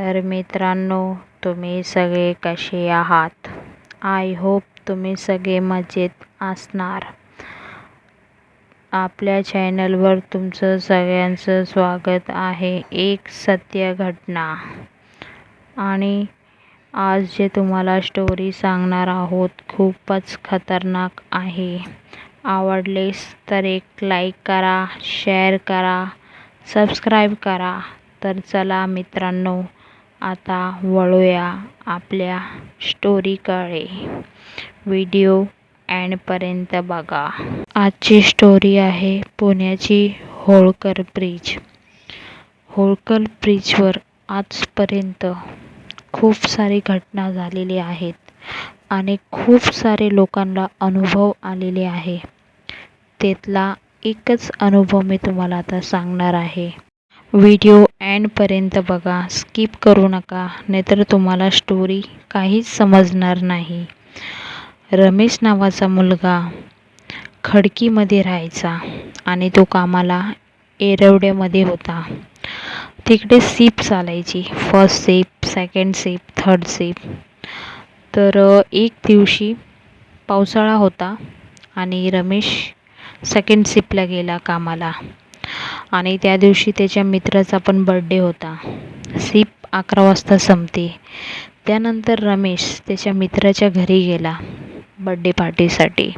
तर मित्रांनो तुम्ही सगळे कसे आहात? आय होप तुम्ही सगळे मजेत असणार. आपल्या चॅनलवर तुमचं सगळ्यांचं स्वागत आहे. एक सत्य घटना. आणि आज जे तुम्हाला स्टोरी सांगणार आहोत खूपच खतरनाक आहे. आवडलेस तर एक लाईक करा शेअर करा सबस्क्राईब करा. तर चला मित्रांनो आता वळूया आपल्या स्टोरीकडे व्हिडिओ अँडपर्यंत बघा. आजची स्टोरी आहे पुण्याची होळकर ब्रिज होळकर ब्रिजवर आजपर्यंत खूप सारी घटना झालेली आहेत आणि खूप सारे लोकांना अनुभव आलेले आहे. त्यातला एकच अनुभव मी तुम्हाला आता सांगणार आहे. व्हिडिओ अँडपर्यंत बघा. स्किप करू नका. नाहीतर तुम्हाला स्टोरी काहीच समजणार नाही. रमेश नावाचा मुलगा खडकीमध्ये राहायचा आणि तो कामाला एरवड्यामध्ये होता. तिकडे सीप चालायची. फर्स्ट सीप सेकंड सीप थर्ड सीप तर एक दिवशी पावसाळा होता आणि रमेश सेकंड सीपला गेला कामाला. आणि त्या दिवशी त्याच्या मित्राचा पण बड्डे होता. सीप अकरा वाजता संपते. त्यानंतर रमेश त्याच्या मित्राच्या घरी गेला बड्डे पार्टीसाठी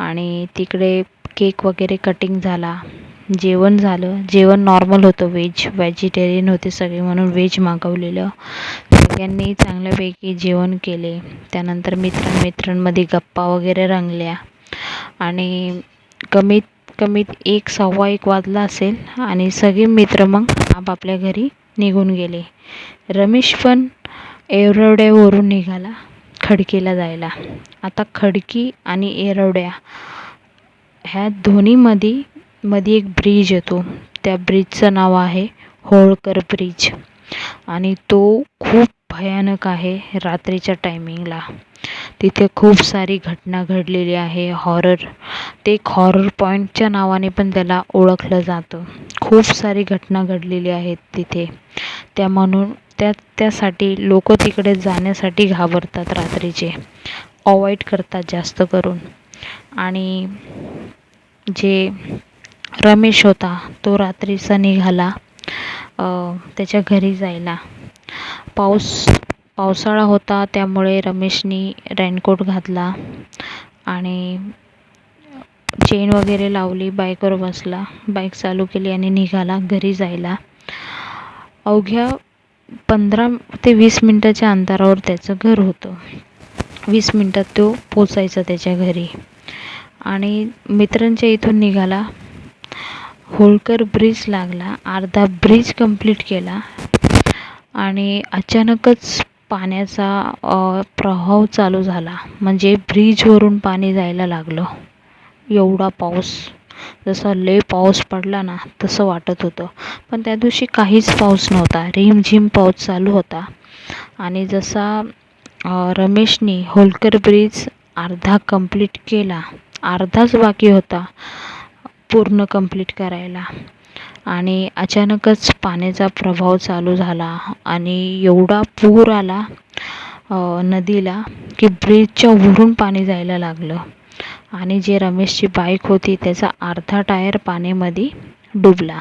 आणि तिकडे केक वगैरे कटिंग झाला. जेवण झालं. जेवण नॉर्मल होतं. व्हेज व्हेजिटेरियन होते सगळे म्हणून व्हेज मागवलेलं. सगळ्यांनी चांगल्यापैकी जेवण केले. त्यानंतर मित्रांमित्रांमध्ये गप्पा वगैरे रंगल्या. आणि कमीत कमीत एक सव्वा एक वाजला असेल आणि सगळे मित्र मग आपापल्या घरी निघून गेले. रमेश पण एरवड्यावरून निघाला खडकीला जायला. आता खडकी आणि एरवड्या ह्या दोन्हीमध्ये मध्ये एक ब्रिज येतो. त्या ब्रिजचं नाव आहे होळकर ब्रिज. आणि तो भयानक आहे रात्रीच्या टायमिंगला तिथे खूप सारी घटना घडलेली आहे हॉरर ते एक हॉरर पॉईंटच्या नावाने पण त्याला ओळखलं जातं. खूप सारी घटना घडलेली आहेत तिथे. त्या म्हणून त्या त्यासाठी लोक तिकडे जाण्यासाठी घाबरतात रात्रीचे. अवॉइड करतात जास्त करून. आणि जे रमेश होता तो रात्रीचा निघाला त्याच्या घरी जायला. पाऊस पावसाळा होता त्यामुळे रमेशनी रेनकोट घातला आणि चेन वगैरे लावली बाईकवर बसला. बाईक चालू केली आणि निघाला घरी जायला. अवघ्या पंधरा ते वीस मिनटाच्या अंतरावर त्याचं घर होतं. वीस मिनटात तो पोचायचा त्याच्या घरी. आणि मित्रांच्या इथून निघाला. होळकर ब्रिज लागला. अर्धा ब्रिज कंप्लीट केला. आणि अचानकच पाण्याचा प्रवाह चालू झाला. म्हणजे ब्रिजवरून पाणी जायला लागलं. एवढा पाऊस. जसा लय पाऊस पडला ना तसं वाटत होतं. पण त्या दिवशी काहीच पाऊस नव्हता. रिमझिम पाऊस चालू होता. आणि जसा रमेशने होलकर ब्रिज अर्धा कंप्लीट केला अर्धाच बाकी होता पूर्ण कंप्लीट करायला. आणि अचानकच पाण्याचा प्रभाव चालू झाला आणि एवढा पूर आला नदीला की ब्रिजच्या वरून पाणी जायला लागलं. आणि जे रमेशची बाईक होती त्याचा अर्धा टायर पाण्यामध्ये डुबला.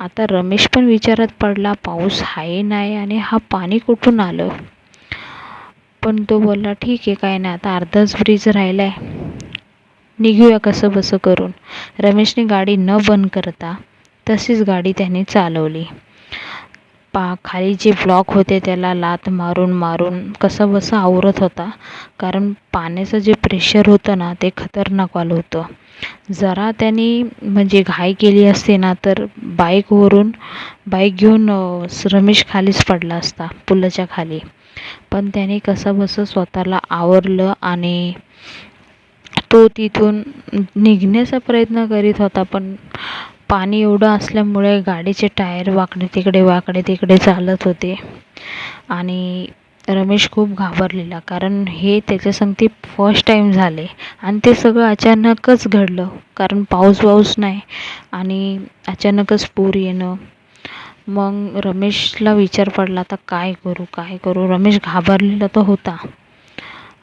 आता रमेश पण विचारात पडला पाऊस आहे नाही आणि हा पाणी कुठून आलं? पण तो बोलला ठीक आहे काय नाही आता अर्धाच ब्रिज राहिला आहे निघूया कसं बसं करून. रमेशने गाडी न बंद करता तशीच गाडी त्याने चालवली. पा खाली जे ब्लॉक होते त्याला लाथ मारून मारून कसं बसं आवरत होता. कारण पाण्याचं जे प्रेशर होतं ना ते खतरनाकवालं होतं. जरा त्याने म्हणजे घाई केली असते ना तर बाईकवरून बाईक घेऊन रमेश खालीच पडला असता पुलाच्या खाली. पण त्याने कसंबसं स्वतःला आवरलं आणि तो तिथून निघण्याचा प्रयत्न करीत होता पण पाणी एवढं असल्यामुळे गाडीचे टायर वाकडे तिकडे वाकडे तिकडे चालत होते. आणि रमेश खूप घाबरलेला कारण हे त्याच्यासंगती फर्स्ट टाईम झाले. आणि ते सगळं अचानकच घडलं कारण पाऊस वाऊस नाही. आणि अचानकच पूर येणं. मग रमेशला विचार पडला आता काय करू काय करू? रमेश घाबरलेला तर होता.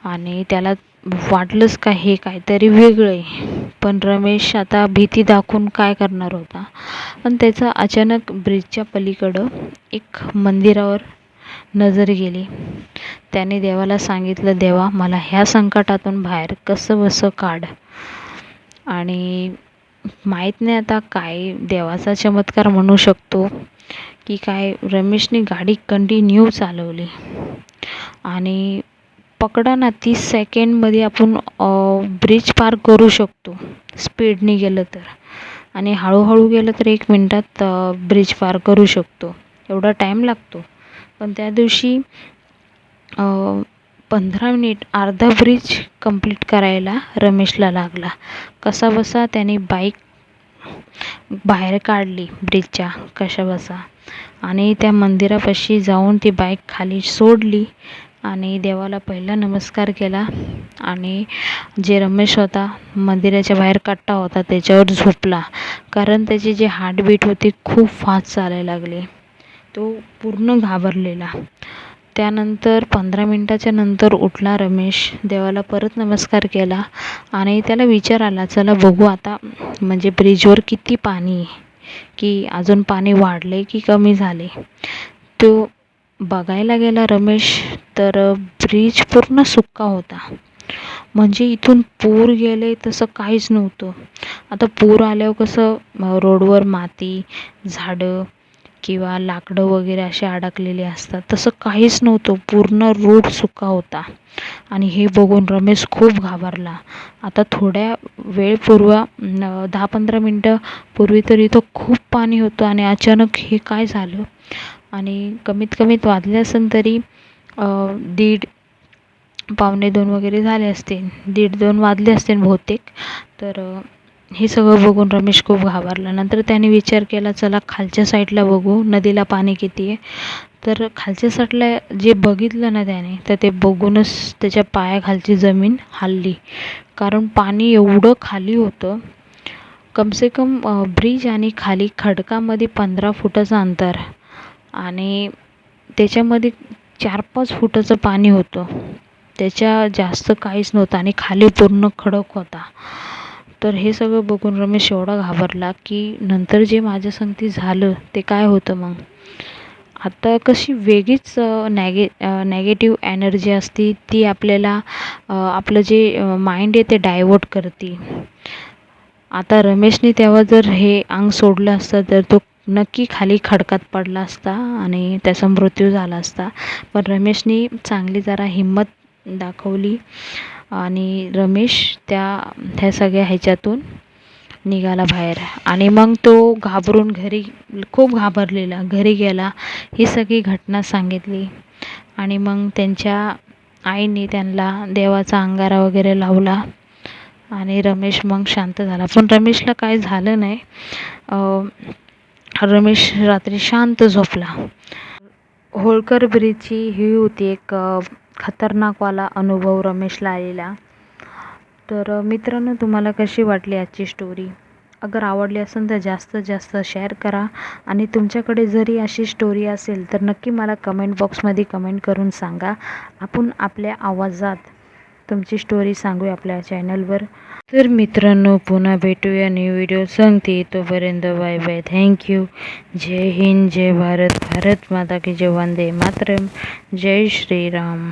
आणि त्याला वाटलंच का हे काहीतरी वेगळं आहे. पण रमेश आता भीती दाखवून काय करणार होता? पण त्याचा अचानक ब्रिजच्या पलीकडं एक मंदिरावर नजर गेली. त्याने देवाला सांगितलं देवा मला ह्या संकटातून बाहेर कसं बसं काढ. आणि माहीत नाही आता काय देवाचा चमत्कार म्हणू शकतो की काय रमेशने गाडी कंटिन्यू चालवली. आणि पकडा ना तीस सेकंडमध्ये आपण ब्रिज पार करू शकतो. स्पीडने गेलं तर. आणि हळूहळू गेलं तर एक मिनटात ब्रिज पार करू शकतो. एवढा टाईम लागतो. पण त्या दिवशी पंधरा मिनिट अर्धा ब्रिज कंप्लीट करायला रमेशला लागला. कसा बसा त्याने बाईक बाहेर काढली ब्रिजच्या कशाबसा. आणि त्या मंदिरापाशी जाऊन ती बाईक खाली सोडली. आणि देवाला पहिला नमस्कार केला. आणि जे रमेश होता मंदिराच्या बाहेर कट्टा होता त्याच्यावर झोपला. कारण त्याची जी हार्टबीट होती खूप फास्ट चालायला लागली. तो पूर्ण घाबरलेला. त्यानंतर पंधरा मिनटाच्या नंतर उठला रमेश. देवाला परत नमस्कार केला. आणि त्याला विचार आला चला बघू आता म्हणजे ब्रिजवर किती पाणी की अजून पाणी वाढले की कमी झाले तो बघायला गेला रमेश तर ब्रिज पूर्ण सुक्का होता. म्हणजे इथून पूर गेले तसं काहीच नव्हतं. आता पूर आल्यावर कसं रोडवर माती झाडं किंवा लाकडं वगैरे असे अडकलेले असतात. तसं काहीच नव्हतं. पूर्ण रोड सुका होता. आणि हे बघून रमेश खूप घाबरला. आता थोड्या वेळपूर्व दहा पंधरा मिनटं पूर्वी तर इथं खूप पाणी होतं आणि अचानक हे काय झालं? आणि कमीत कमीत वाजले असेल तरी दीड पावणे दोन वगैरे झाले असतील दीड दोन वाजले असतील बहुतेक. तर हे सगळं बघून रमेश खूप घाबरला. नंतर त्याने विचार केला चला खालच्या साईडला बघू. नदीला पाणी किती आहे. तर खालच्या साईडला जे बघितलं ना त्याने तर ते बघूनच त्याच्या पायाखालची जमीन हलली. कारण पाणी एवढं खाली होतं. कमसे कम ब्रिज आणि खाली खडकामध्ये पंधरा फुटाचं अंतर. आणि त्याच्यामध्ये चार पाच फुटाचं पाणी होतं. त्याच्या जास्त काहीच नव्हतं आणि खाली पूर्ण खडक होता. तर हे सगळं बघून रमेश एवढा घाबरला की नंतर जे माझ्या संगती झालं ते काय होतं मग? आता कशी वेगळीच नॅगे नॅगेटिव्ह एनर्जी असते ती आपल्याला आपलं जे माइंड आहे ते डायवर्ट करते. आता रमेशने तेव्हा जर हे अंग सोडलं असतं तर तो नक्की खाली खडकात पडला असता आणि त्याचा मृत्यू झाला असता. पण रमेशने चांगली जरा हिंमत दाखवली आणि रमेश त्या ह्या सगळ्या ह्याच्यातून निघाला बाहेर. आणि मग तो घाबरून घरी खूप घाबरलेला घरी गेला. ही सगळी घटना सांगितली. आणि मग त्यांच्या आईने त्यांना देवाचा अंगारा वगैरे लावला आणि रमेश मग शांत झाला. पण रमेशला काय झालं नाही. रमेश रात्री शांत झोपला. होळकर ब्रिजची ही होती एक खतरनाकवाला अनुभव रमेशला आलेला. तर मित्रांनो तुम्हाला कशी वाटली आजची स्टोरी अगर आवडली असेल तर जास्तीत जास्त शेअर करा आणि तुमच्याकडे जरी अशी स्टोरी असेल तर नक्की मला कमेंट बॉक्समध्ये कमेंट करून सांगा. आपण आपल्या आवाजात तुमची स्टोरी सांगूया आपल्या चॅनलवर तर मित्रांनो पुन्हा भेटूया न्यू व्हिडिओ सांगते तोपर्यंत बाय बाय थँक्यू जय हिंद जय भारत. भारत माता की जय वंदे मातरम. जय श्रीराम.